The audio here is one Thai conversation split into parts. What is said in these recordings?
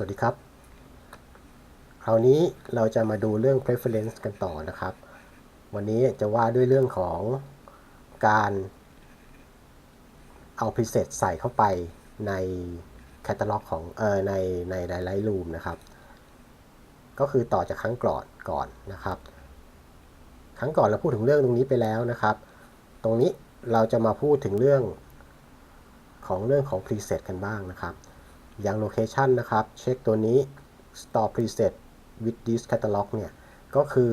สวัสดีครับ คราวนี้เราจะมาดูเรื่อง preference กันต่อนะครับ วันนี้จะว่าด้วยเรื่องของการเอา preset ใส่เข้าไปใน catalog ของเออในในใน Lightroom นะครับ ก็คือต่อจากครั้งก่อนก่อนนะครับ ครั้งก่อนเราพูดถึงเรื่องตรงนี้ไปแล้วนะครับ ตรงนี้เราจะมาพูดถึงเรื่องของเรื่องของ preset กันบ้างนะครับ อย่าง location นะครับ เช็คตัวนี้ store preset with this catalog เนี่ย ก็คือ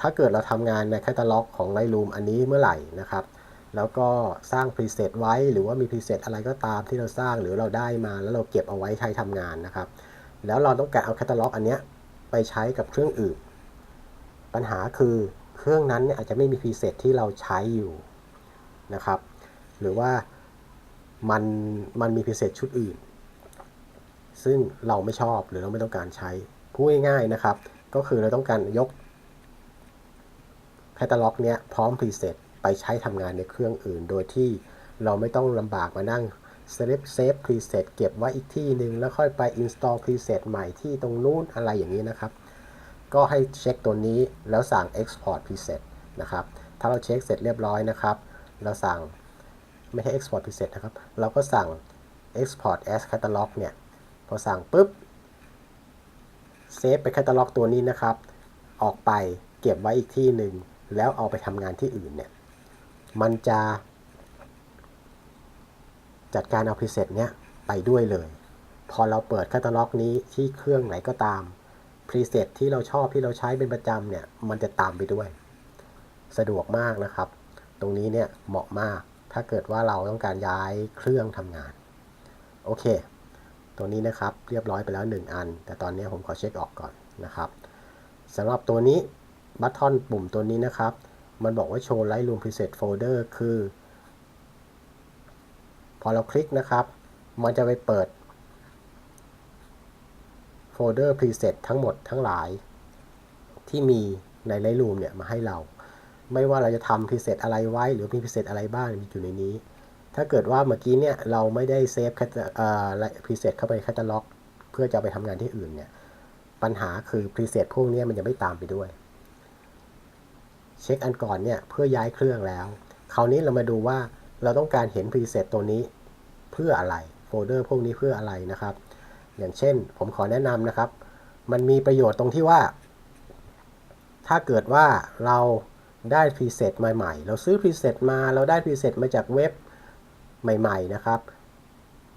ถ้าเกิดเราทำงานใน catalog ของ Lightroom อันนี้เมื่อไหร่นะครับ แล้วก็สร้าง preset ไว้หรือว่ามี preset อะไรก็ตามที่เราสร้างหรือเราได้มาแล้วเราเก็บเอาไว้ใช้ทำงานนะครับ แล้วเราต้องการเอา catalog อันเนี้ยไปใช้กับเครื่องอื่น ปัญหาคือเครื่องนั้นเนี่ยอาจจะไม่มี preset ที่เราใช้อยู่นะครับ หรือว่ามันมันมี preset ชุดอื่น ซึ่งเราไม่ชอบหรือเราไม่ต้องการใช้พูดง่ายๆนะครับ ก็คือเราต้องการยกแคตตาล็อกเนี้ยพร้อมพรีเซตไปใช้ทำงานในเครื่องอื่น โดยที่เราไม่ต้องลำบากมานั่งเซฟเซฟพรีเซตเก็บไว้อีกที่หนึ่งแล้วค่อยไป install preset ใหม่ที่ตรงนู้นอะไรอย่างนี้นะครับ ก็ให้เช็คตัวนี้แล้วสั่ง export preset นะครับ ถ้าเราเช็คเสร็จเรียบร้อยนะครับ เราสั่งไม่ใช่ export preset นะครับ เราก็สั่ง export as catalog เนี่ย พอสั่งปุ๊บเซฟไปแคตตาล็อกตัวนี้นะครับ ออกไปเก็บไว้อีกที่หนึ่ง แล้วเอาไปทำงานที่อื่นเนี่ย มันจะ จัดการเอาพรีเซตเนี้ยไปด้วยเลย พอเราเปิดแคตตาล็อกนี้ที่เครื่องไหนก็ตามพรีเซตที่เราชอบที่เราใช้เป็นประจำเนี่ย มันจะตามไปด้วย สะดวกมากนะครับ ตรงนี้เนี่ยเหมาะมาก ถ้าเกิดว่าเราต้องการย้ายเครื่องทำงาน โอเค ตัวนี้นะครับเรียบร้อยไปแล้ว 1 อัน แต่ตอนนี้ผมขอเช็คออกก่อนนะครับสำหรับตัวนี้บัตทอนปุ่มตัวนี้นะครับ มันบอกว่าโชว์ Lightroom Preset Folder คือ พอเราคลิกนะครับ มันจะไปเปิดโฟลเดอร์ Preset ทั้งหมดทั้งหลาย ที่มีใน Lightroom เนี่ยมาให้เรา ไม่ว่าเราจะทำ Preset อะไรไว้หรือมี Preset อะไรบ้างมีอยู่ในนี้ ถ้าเกิดว่าเมื่อกี้เนี่ยเราไม่ได้เซฟพรีเซตเข้าไปในแคตตาล็อก เพื่อจะไปทำงานที่อื่นเนี่ย ปัญหาคือพรีเซตพวกนี้มันจะไม่ตามไปด้วย เช็คอันก่อนเนี่ยเพื่อย้ายเครื่องแล้ว คราวนี้เรามาดูว่าเราต้องการเห็นพรีเซตตัวนี้เพื่ออะไร โฟลเดอร์พวกนี้เพื่ออะไรนะครับ อย่างเช่นผมขอแนะนำนะครับ มันมีประโยชน์ตรงที่ว่า ถ้าเกิดว่าเราได้พรีเซตใหม่ๆ เราซื้อพรีเซตมา เราได้พรีเซตมาจากเว็บ ใหม่ ๆ นะครับ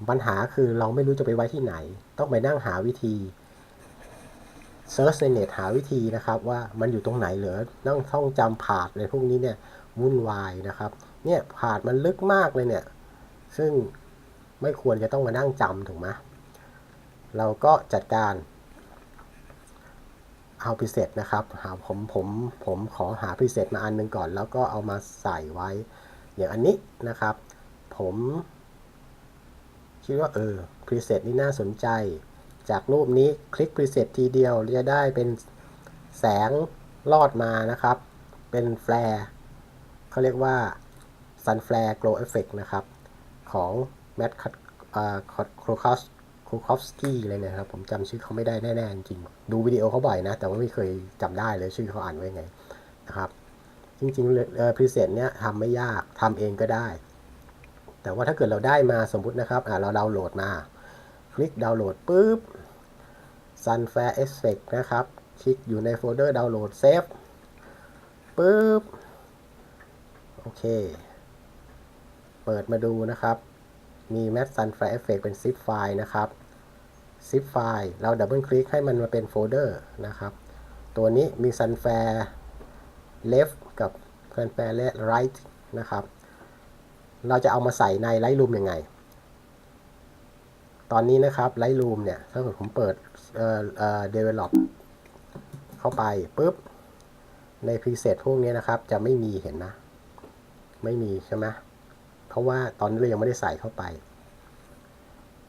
ปัญหาคือเราไม่รู้จะไปไว้ที่ไหน ต้องไปนั่งหาวิธีเซิร์ชในเน็ตหาวิธีนะครับ ว่ามันอยู่ตรงไหนเหลือต้องท่องจำผาดในพวกนี้เนี่ยวุ่นวายนะครับ เนี่ยผาดมันลึกมากเลยเนี่ย ซึ่งไม่ควรจะต้องมานั่งจำถูกไหมเราก็จัดการเอาพิเศษนะครับหาผมผมผมขอหาพิเศษมาอันหนึงก่อน แล้วก็เอามาใส่ไว้ อย่างอันนี้นะครับ ผมคิดว่าเออพรีเซตนี่น่าสนใจ จากรูปนี้คลิกพรีเซตทีเดียวจะได้เป็นแสงลอดมานะครับ เป็นแฟลร์เขาเรียกว่า Sun Flare Glow Effect นะครับ ของ Matt โครคัสโครคอฟสกี้เลยนะครับ ผมจำชื่อเขาไม่ได้แน่ ๆ จริง ดูวิดีโอเขาบ่อยนะ แต่ว่าไม่เคยจำได้เลยชื่อเขาอ่านไว้ไงนะครับ จริงๆพรีเซตเนี้ยทำไม่ยากทำเองก็ได้ แต่ว่าถ้าเกิดเราได้มาสมมุตินะครับเราดาวน์โหลดมา คลิกดาวน์โหลดปุ๊บ Sunflare Effect นะครับ คลิกอยู่ในโฟลเดอร์ดาวน์โหลดเซฟปุ๊บ โอเค เปิดมาดูนะครับ มี Matte Sunflare Effect เป็น zip ไฟล์นะครับ zip ไฟล์เราดับเบิลคลิกให้มันมาเป็นโฟลเดอร์นะครับ ตัวนี้มี Sunflare left กับ Sunflare right นะครับ เราจะเอามาใส่ใน Lightroom ยังไง ตอนนี้นะครับ Lightroom เนี่ย ถ้าเกิดผมเปิดเอ่อเอ่อ develop เข้าไปปุ๊บ ใน preset พวกนี้นะครับ จะไม่มีเห็นนะ ไม่มีใช่ไหมเพราะว่าตอนนี้เรายังไม่ได้ใส่เข้าไป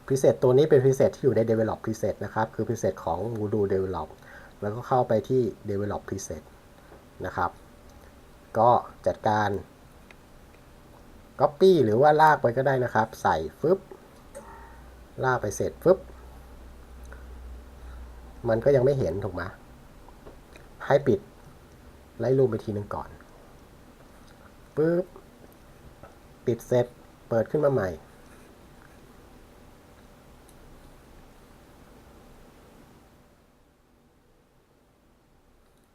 preset ตัวนี้เป็น preset ที่อยู่ใน develop preset นะครับ คือ preset ของ Voodoo develop แล้วก็เข้าไปที่ develop preset นะครับ ก็จัดการ Copy หรือว่าลากไปก็ได้นะครับ ใส่ฟึบลากไปเสร็จฟึบมันก็ยังไม่เห็นถูกไหมให้ปิดไล่รูมไปทีหนึ่งก่อนปึ๊บปิดเสร็จเปิดขึ้นมาใหม่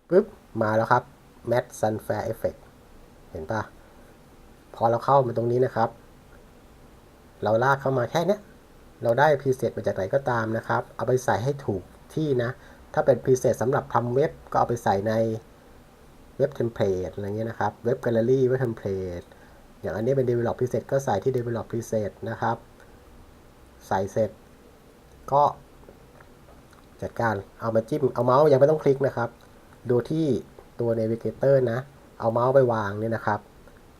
ปึ๊บ มาแล้วครับ Matte Sunflare Effect เห็นปะ พอเราเข้ามาตรงนี้นะครับ เราลากเข้ามาแค่นี้เราได้พรีเซตมาจากไหนก็ตามนะครับ เอาไปใส่ให้ถูกที่นะ ถ้าเป็นพรีเซตสำหรับทำเว็บก็เอาไปใส่ในเว็บเทมเพลตอะไรเงี้ยนะครับ เว็บแกลเลอรี่เว็บเทมเพลตอย่างอันนี้เป็น develop preset ก็ใส่ที่ develop preset นะครับ ใส่เสร็จ ก็จัดการเอามาจิ้ม เอาเมาส์ยังไม่ต้องคลิกนะครับ ดูที่ตัว navigator นะ เอาเมาส์ไปวางเนี่ยนะครับ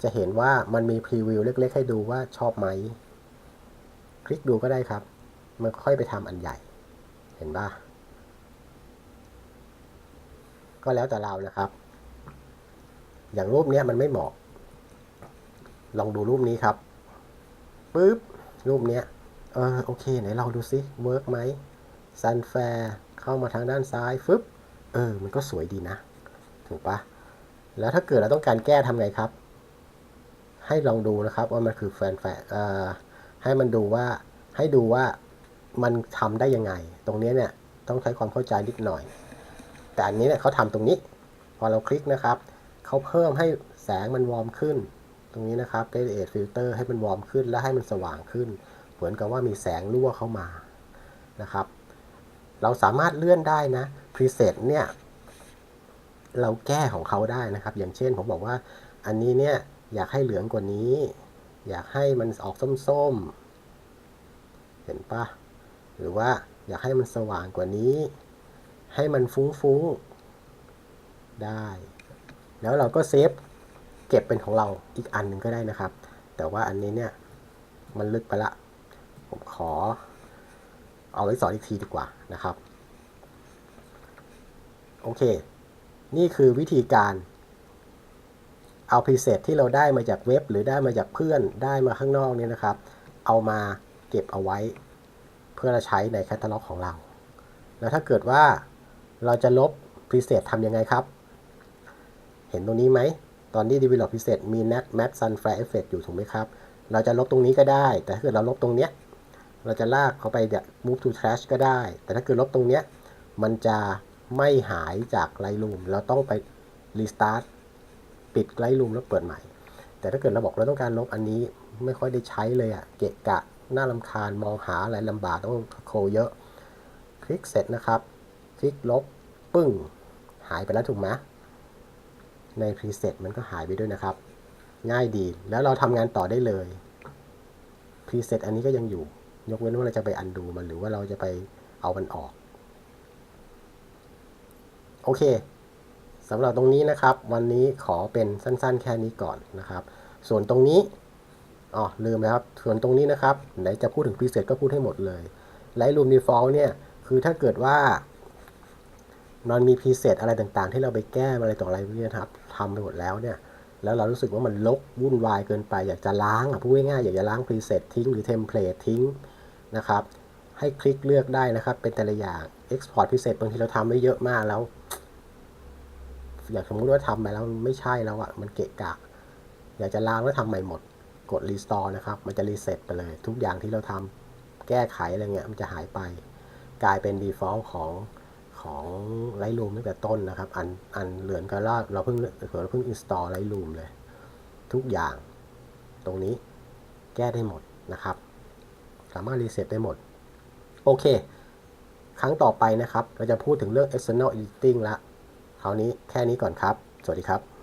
จะเห็นว่ามันมีพรีวิวเล็ก ๆ ให้ดูว่าชอบไหม คลิกดูก็ได้ครับ มันค่อยไปทำอันใหญ่ เห็นป่ะ ก็แล้วแต่เรานะครับ อย่างรูปนี้มันไม่เหมาะ ลองดูรูปนี้ครับปึ๊บ รูปนี้เออโอเคไหนลองดูซิเวิร์กไหมซันแฟร์เข้ามาทางด้านซ้ายฟึบเออ มันก็สวยดีนะ ถูกปะแล้วถ้าเกิดเราต้องการแก้ทำไงครับ ให้ลองดูนะครับ ว่ามันคือแฟนแฟเอ่อให้มันดูว่าให้ดูว่ามันทำได้ยังไง ตรงนี้เนี่ยต้องใช้ความเข้าใจนิดหน่อย แต่อันนี้เนี่ยเขาทำตรงนี้ พอเราคลิกนะครับเขาเพิ่มให้แสงมันวอร์มขึ้น ตรงนี้นะครับ radiate filter ให้มันวอร์มขึ้น และให้มันสว่างขึ้น เหมือนกับว่ามีแสงรั่วเข้ามานะครับ เราสามารถเลื่อนได้นะ preset เนี่ยเราแก้ของเขาได้นะครับ อย่างเช่นผมบอกว่าอันนี้เนี่ย อยากให้เหลืองกว่านี้ อยากให้มันออกส้มๆ เห็นปะหรือว่าอยากให้มันสว่างกว่านี้ ให้มันฟุ้งๆ ได้ แล้วเราก็เซฟเก็บเป็นของเราอีกอันหนึ่งก็ได้นะครับ แต่ว่าอันนี้เนี่ยมันลึกไปละ ผมขอ เอาไว้สอนอีกทีดีกว่านะครับ โอเค นี่คือวิธีการ เอาพรีเซตที่เราได้มาจากเว็บ หรือได้มาจากเพื่อนได้มาข้างนอกเนี่ยนะครับ เอามาเก็บเอาไว้ เพื่อจะใช้ในแคตตาล็อกของเรา แล้วถ้าเกิดว่าเราจะลบพรีเซตทำยังไงครับ เห็นตรงนี้ไหม ตอนที่ develop preset มี nat mat sunflare effect อยู่ถูกไหมครับ เราจะลบตรงนี้ก็ได้ แต่ถ้าเกิดเราลบตรงเนี้ยเราจะลากเขาไปเนี่ย move to trash ก็ได้ แต่ถ้าเกิดลบตรงเนี้ยมันจะไม่หายจาก Lightroom เราต้องไป restart ปิด Lightroom แล้วเปิดใหม่ แต่ถ้าเกิดเราบอกเราต้องการลบอันนี้ไม่ค่อยได้ใช้เลยอะเกะกะน่าลำคาญมองหาอะไรลำบากต้องโคเยอะ คลิกเสร็จนะครับ คลิกลบปึ้ง หายไปแล้วถูกไหมใน preset มันก็หายไปด้วยนะครับ ง่ายดีแล้วเราทำงานต่อได้เลย preset อันนี้ก็ยังอยู่ ยกเว้นว่าเราจะไปอันดูมันหรือว่าเราจะไปเอามันออก โอเค สำหรับตรงนี้นะครับ วันนี้ขอเป็นสั้นๆ แค่นี้ก่อนนะครับ ส่วนตรงนี้อ๋อลืมนะครับ ส่วนตรงนี้นะครับ ไหนจะพูดถึง preset ก็พูดให้หมดเลย Lightroom Default เนี่ยคือถ้าเกิดว่ามันมีพรีเซตอะไรต่างๆ ที่เราไปแก้อะไรต่ออะไรเนี่ยครับทำไปหมดแล้วเนี่ย แล้วเรารู้สึกว่ามันลกวุ่นวายเกินไป อยากจะล้างอะพูดง่ายๆอยากจะล้างพรีเซตทิ้งหรือเทมเพลตทิ้งนะครับ ให้คลิกเลือกได้นะครับ เป็นแต่ละอย่าง Export Preset บางทีเราทำไว้เยอะมากแล้ว อยากสมมติว่าทำไปแล้วไม่ใช่แล้วอะมันเกะกะ อยากจะล้างแล้วทำใหม่หมด กด Restore นะครับ มันจะรีเซ็ตไปเลย ทุกอย่างที่เราทำแก้ไขอะไรเงี้ยมันจะหายไป กลายเป็น Default ของของไลท์รูมตั้งแต่ต้นนะครับ อันอันเหลือนก็ลาเราเพิ่งเผื่อเราเพิ่งอินสตอลไลท์รูมเลย ทุกอย่างตรงนี้แก้ได้หมดนะครับ สามารถรีเซ็ตได้หมด โอเค ครั้งต่อไปนะครับ เราจะพูดถึงเรื่อง external editing ละ คราวนี้แค่นี้ก่อนครับ สวัสดีครับ